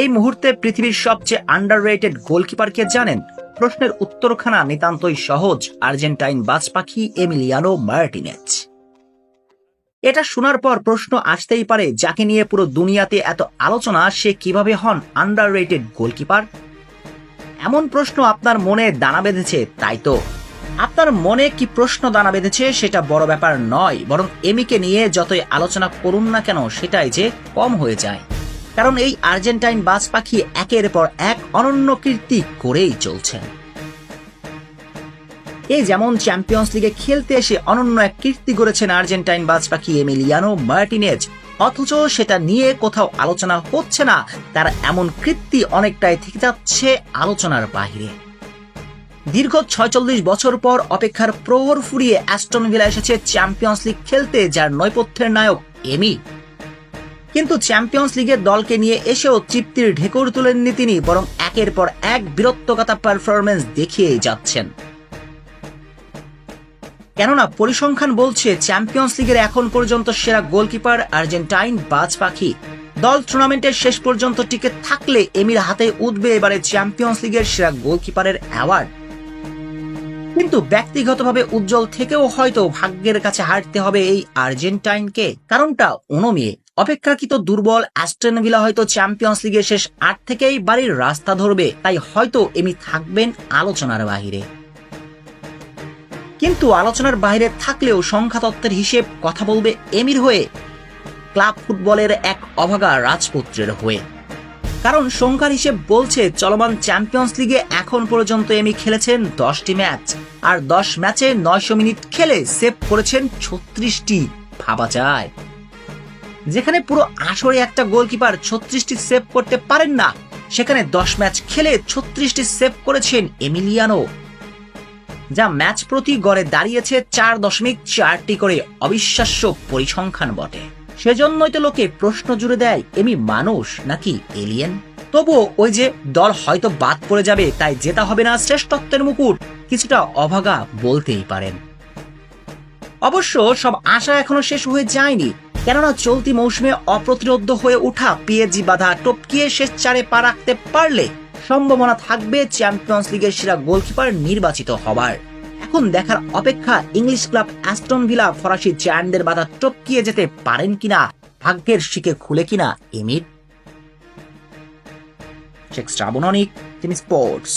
এই মুহূর্তে পৃথিবীর সবচেয়ে আন্ডার রেটেড গোলকিপারকে জানেন? প্রশ্নের উত্তরখানা নিতান্তই সহজ, আর্জেন্টাইন বাজ পাখি এমিলিয়ানো মার্টিনেজ। এটা শোনার পর প্রশ্ন আসতেই পারে, যাকে নিয়ে পুরো দুনিয়াতে এত আলোচনা, সে কীভাবে হন আন্ডার রেটেড গোলকিপার এমন প্রশ্ন আপনার মনে দানা বেঁধেছে, তাই তো? আপনার মনে কি প্রশ্ন দানা বেঁধেছে, সেটা বড় ব্যাপার নয়, বরং এমিকে নিয়ে যতই আলোচনা করুন না কেন, সেটাই যে কম হয়ে যায়। কারণ এই আর্জেন্টাইন বাজ পাখি একের পর এক অনন্য কীর্তি করেই চলছেন এই যেমন চ্যাম্পিয়ন্স লিগে খেলতে এসে অনন্য এক কীর্তি গড়েছেন আর্জেন্টাইন বাজ পাখি এমিলিয়ানো মার্টিনেজ, অথচ সেটা নিয়ে কোথাও আলোচনা হচ্ছে না, তার এমন কীর্তি অনেকটাই থেকে যাচ্ছে আলোচনার বাহিরে। দীর্ঘ ছয়চল্লিশ বছর পর অপেক্ষার প্রহর ফুরিয়ে অ্যাস্টন ভিলা এসেছে চ্যাম্পিয়ন্স লিগ খেলতে, যার নৈপথ্যের নায়ক এমি। কিন্তু চ্যাম্পিয়ন্স লিগের দলকে নিয়ে এসেও তৃপ্তির ঢেকুর তুলেননি তিনি, বরং একের পর এক বীরত্বকতা পারফরমেন্স দেখিয়েই যাচ্ছেন। কেননা পরিসংখ্যান বলছে চ্যাম্পিয়ন্স লিগের এখন পর্যন্ত সেরা গোলকিপার আর্জেন্টাইন বাজ পাখি। দল টুর্নামেন্টের শেষ পর্যন্ত টিকে থাকলে এমির হাতে উঠবে এবারে চ্যাম্পিয়ন্স লিগের সেরা গোলকিপারের অ্যাওয়ার্ড কিন্তু ব্যক্তিগতভাবে উজ্জ্বল থেকেও হয়তো ভাগ্যের কাছে হারতে হবে এই আর্জেন্টাইনকে, কারণটা অনমিয়ে। অপেক্ষাকৃত দুর্বল অ্যাস্টন ভিলা হয়তো চ্যাম্পিয়ন্স লিগের শেষ আট থেকেই বাড়ির রাস্তা ধরবে, তাই হয়তো এমি থাকবেন আলোচনার বাহিরে। কিন্তু আলোচনার বাইরে থাকলেও সংখ্যাতত্ত্বের হিসেব কথা বলবে এমির হয়ে, ক্লাব ফুটবলের এক অভাগা রাজপুত্রের হয়ে। কারণ সংখ্যার হিসেব বলছে চলমান চ্যাম্পিয়ন্স লিগে এখন পর্যন্ত এমি খেলেছেন দশটি ম্যাচ, আর দশ ম্যাচে নয়শো মিনিট খেলে সেভ করেছেন ছত্রিশটি, ভাবা যায়। যেখানে পুরো আসরে একটা গোলকিপার ছত্রিশটি সেভ করতে পারেন না, সেখানে দশ ম্যাচ খেলে ছত্রিশটি সেভ করেছেন এমিলিয়ানো। যা ম্যাচ প্রতি গড়ে দাঁড়িয়েছে চার দশমিক চারটি করে অবিশ্বাস্য পরিসংখ্যান বটে। সেজন্যই তো লোকে প্রশ্ন জুড়ে দেয়, এমি মানুষ নাকি এলিয়েন তবুও ওই যে দল হয়তো বাদ পড়ে যাবে, তাই জেতা হবে না শ্রেষ্ঠত্বের মুকুট, কিছুটা অভাগা বলতেই পারেন। অবশ্য সব আশা এখনও শেষ হয়ে যায়নি কেননা চলতি মৌসুমে অপ্রতিরোধ হয়ে ওঠা পিএজি বাধা টপকিয়ে শেষ চারে পা রাখতে পারলে সম্ভাবনা থাকবে চ্যাম্পিয়ন্স লিগের সেরা গোলকিপার নির্বাচিত হবার। এখন দেখার অপেক্ষা ইংলিশ ক্লাব অ্যাস্টন ভিলা ফরাসি জায়ান্টদের বাধা টপকিয়ে যেতে পারেন কিনা, ভাগ্যের শিকে খুলে কিনা এমির শেখ শ্রাবণ তিনি স্পোর্টস।